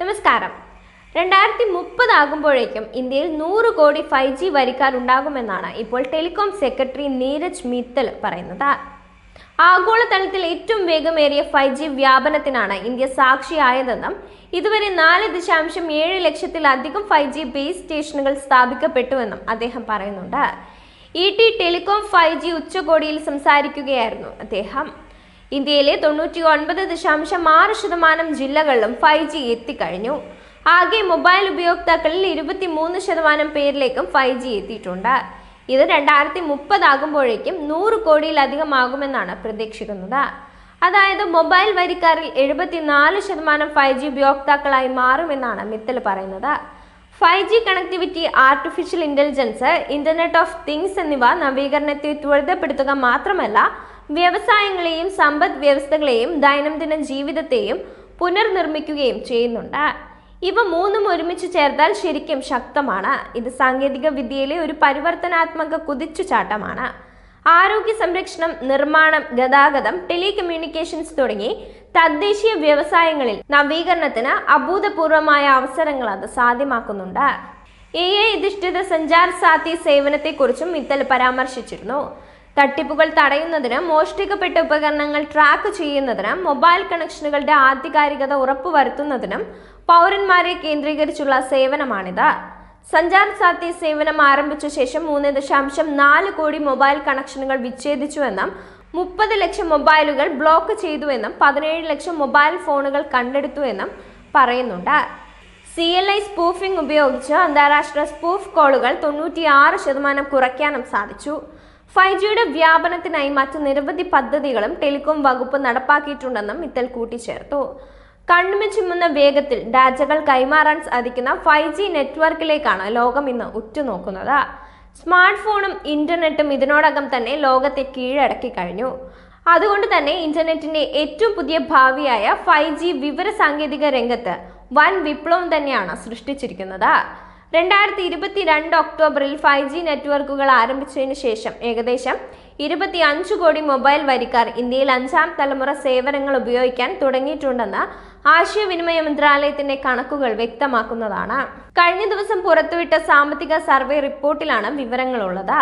നമസ്കാരം. രണ്ടായിരത്തി മുപ്പത് ആകുമ്പോഴേക്കും ഇന്ത്യയിൽ നൂറ് കോടി ഫൈവ് ജി വരിക്കാരുണ്ടാകുമെന്നാണ് ഇപ്പോൾ ടെലികോം സെക്രട്ടറി നീരജ് മിത്തൽ പറയുന്നത്. ആഗോളതലത്തിൽ ഏറ്റവും വേഗമേറിയ ഫൈവ് ജി വ്യാപനത്തിനാണ് ഇന്ത്യ സാക്ഷിയായതെന്നും ഇതുവരെ നാല് ദശാംശം ഏഴ് ലക്ഷത്തിലധികം ഫൈവ് ജി ബേസ് സ്റ്റേഷനുകൾ സ്ഥാപിക്കപ്പെട്ടുവെന്നും അദ്ദേഹം പറയുന്നുണ്ട്. E T telecom five G ഉച്ചകോടിയിൽ സംസാരിക്കുകയായിരുന്നു അദ്ദേഹം. ഇന്ത്യയിലെ തൊണ്ണൂറ്റി ഒൻപത് ദശാംശം ആറ് ശതമാനം ജില്ലകളിലും ഫൈവ് ജി എത്തിക്കഴിഞ്ഞു. ആകെ മൊബൈൽ ഉപയോക്താക്കളിൽ ഇരുപത്തിമൂന്ന് ശതമാനം പേരിലേക്കും ഫൈവ് ജി എത്തിയിട്ടുണ്ട്. ഇത് രണ്ടായിരത്തി മുപ്പതാകുമ്പോഴേക്കും നൂറ് കോടിയിലധികമാകുമെന്നാണ് പ്രതീക്ഷിക്കുന്നത്. അതായത് മൊബൈൽ വരിക്കാരിൽ എഴുപത്തിനാല് ശതമാനം ഫൈവ് ജി ഉപയോക്താക്കളായി മാറുമെന്നാണ് മിത്തൽ പറയുന്നത്. Five G connectivity artificial intelligence internet of things എന്നിവ നവീകരണത്തെ ത്വരിതപ്പെടുത്തുക മാത്രമല്ല വ്യവസായങ്ങളെയും സമ്പദ് വ്യവസ്ഥകളെയും ദൈനംദിന ജീവിതത്തെയും പുനർനിർമ്മിക്കുകയും ചെയ്യുന്നുണ്ട്. ഇവ മൂന്നും ഒരുമിച്ച് ചേർത്താൽ ശരിക്കും ശക്തമാണ്. ഇത് സാങ്കേതിക വിദ്യയിലെ ഒരു പരിവർത്തനാത്മക കുതിച്ചുചാട്ടമാണ്. ആരോഗ്യ സംരക്ഷണം നിർമ്മാണം ഗതാഗതം ടെലികമ്മ്യൂണിക്കേഷൻസ് തുടങ്ങി തദ്ദേശീയ വ്യവസായങ്ങളിൽ നവീകരണത്തിന് അഭൂതപൂർവമായ അവസരങ്ങൾ അത് സാധ്യമാക്കുന്നുണ്ട്. എ ഐ അധിഷ്ഠിത സഞ്ചാർ സാത്തി സേവനത്തെക്കുറിച്ചും മിത്തൽ പരാമർശിച്ചിരുന്നു. തട്ടിപ്പുകൾ തടയുന്നതിന് മോഷ്ടിക്കപ്പെട്ട ഉപകരണങ്ങൾ ട്രാക്ക് ചെയ്യുന്നതിനും മൊബൈൽ കണക്ഷനുകളുടെ ആധികാരികത ഉറപ്പുവരുത്തുന്നതിനും പൗരന്മാരെ കേന്ദ്രീകരിച്ചുള്ള സേവനമാണിത്. സഞ്ചാർ സാത്തി സേവനം ആരംഭിച്ച ശേഷം മൂന്ന് ദശാംശം നാല് കോടി മൊബൈൽ കണക്ഷനുകൾ വിച്ഛേദിച്ചുവെന്നും മുപ്പത് ലക്ഷം മൊബൈലുകൾ ബ്ലോക്ക് ചെയ്തുവെന്നും പതിനേഴ് ലക്ഷം മൊബൈൽ ഫോണുകൾ കണ്ടെടുത്തുവെന്നും പറയുന്നുണ്ട്. സി എൽ ഐ സ്പൂഫിംഗ് ഉപയോഗിച്ച് അന്താരാഷ്ട്ര സ്പൂഫ് കോളുകൾ തൊണ്ണൂറ്റിയാറ് ശതമാനം കുറയ്ക്കാനും സാധിച്ചു. ഫൈവ് ജിയുടെ വ്യാപനത്തിനായി മറ്റ് നിരവധി പദ്ധതികളും ടെലികോം വകുപ്പ് നടപ്പാക്കിയിട്ടുണ്ടെന്നും മിത്തൽ കൂട്ടിച്ചേർത്തു. കണ്ണുമി ചിമ്മുന്ന വേഗത്തിൽ ഡാറ്റകൾ കൈമാറാൻ സാധിക്കുന്ന ഫൈവ് ജി നെറ്റ്വർക്കിലേക്കാണ് ലോകം ഇന്ന് ഉറ്റുനോക്കുന്നത്. സ്മാർട്ട് ഫോണും ഇന്റർനെറ്റും ഇതിനോടകം തന്നെ ലോകത്തെ കീഴടക്കി കഴിഞ്ഞു. അതുകൊണ്ട് തന്നെ ഇന്റർനെറ്റിന്റെ ഏറ്റവും പുതിയ ഭാവിയായ ഫൈവ് ജി വിവര സാങ്കേതിക രംഗത്ത് വൻ വിപ്ലവം തന്നെയാണ് സൃഷ്ടിച്ചിരിക്കുന്നത്. രണ്ടായിരത്തി ഇരുപത്തിരണ്ട് ഒക്ടോബറിൽ ഫൈവ് ജി നെറ്റ്വർക്കുകൾ ആരംഭിച്ചതിന് ശേഷം ഏകദേശം ഇരുപത്തി അഞ്ച് കോടി മൊബൈൽ വരിക്കാർ ഇന്ത്യയിൽ അഞ്ചാം തലമുറ സേവനങ്ങൾ ഉപയോഗിക്കാൻ തുടങ്ങിയിട്ടുണ്ടെന്ന് ആശയവിനിമയ മന്ത്രാലയത്തിന്റെ കണക്കുകൾ വ്യക്തമാക്കുന്നതാണ്. കഴിഞ്ഞ ദിവസം പുറത്തുവിട്ട സാമ്പത്തിക സർവേ റിപ്പോർട്ടിലാണ് വിവരങ്ങളുള്ളത്.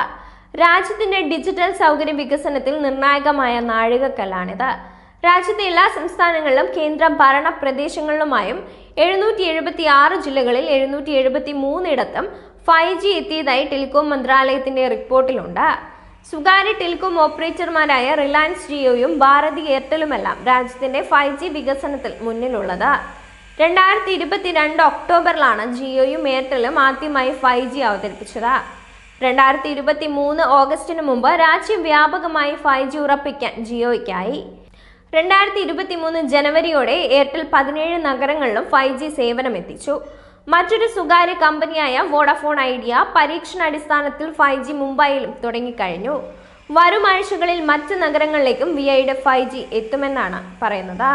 രാജ്യത്തിന്റെ ഡിജിറ്റൽ സൗകര്യ വികസനത്തിൽ നിർണായകമായ നാഴികക്കല്ലാണിത്. രാജ്യത്തെ എല്ലാ സംസ്ഥാനങ്ങളിലും കേന്ദ്ര ഭരണ പ്രദേശങ്ങളിലുമായും എഴുന്നൂറ്റി എഴുപത്തി ആറ് ജില്ലകളിൽ എഴുന്നൂറ്റി എഴുപത്തി മൂന്നിടത്തും ഫൈവ് ജി എത്തിയതായി ടെലികോം മന്ത്രാലയത്തിന്റെ റിപ്പോർട്ടിലുണ്ട്. സ്വകാര്യ ടെലികോം ഓപ്പറേറ്റർമാരായ റിലയൻസ് ജിയോയും ഭാരതി എയർടെലുമെല്ലാം രാജ്യത്തിന്റെ ഫൈവ് ജി വികസനത്തിൽ മുന്നിലുള്ളത്. രണ്ടായിരത്തി ഇരുപത്തിരണ്ട് ഒക്ടോബറിലാണ് ജിയോയും എയർടെലും ആദ്യമായി ഫൈവ് ജി അവതരിപ്പിച്ചത്. രണ്ടായിരത്തി ഇരുപത്തി മൂന്ന് ഓഗസ്റ്റിന് മുമ്പ് രാജ്യവ്യാപകമായി ഫൈവ് ജി ഉറപ്പിക്കാൻ ജിയോയ്ക്കായി. രണ്ടായിരത്തി ഇരുപത്തി മൂന്ന് ജനുവരിയോടെ എയർടെൽ പതിനേഴ് നഗരങ്ങളിലും ഫൈവ് ജി സേവനം എത്തിച്ചു മറ്റൊരു സ്വകാര്യ കമ്പനിയായ വോഡഫോൺ ഐഡിയ പരീക്ഷണാടിസ്ഥാനത്തിൽ ഫൈവ് ജി മുംബൈയിലും തുടങ്ങിക്കഴിഞ്ഞു. വരും ആഴ്ചകളിൽ മറ്റ് നഗരങ്ങളിലേക്കും വി ഐയുടെ ഫൈവ് ജി എത്തുമെന്നാണ് പറയുന്നത്.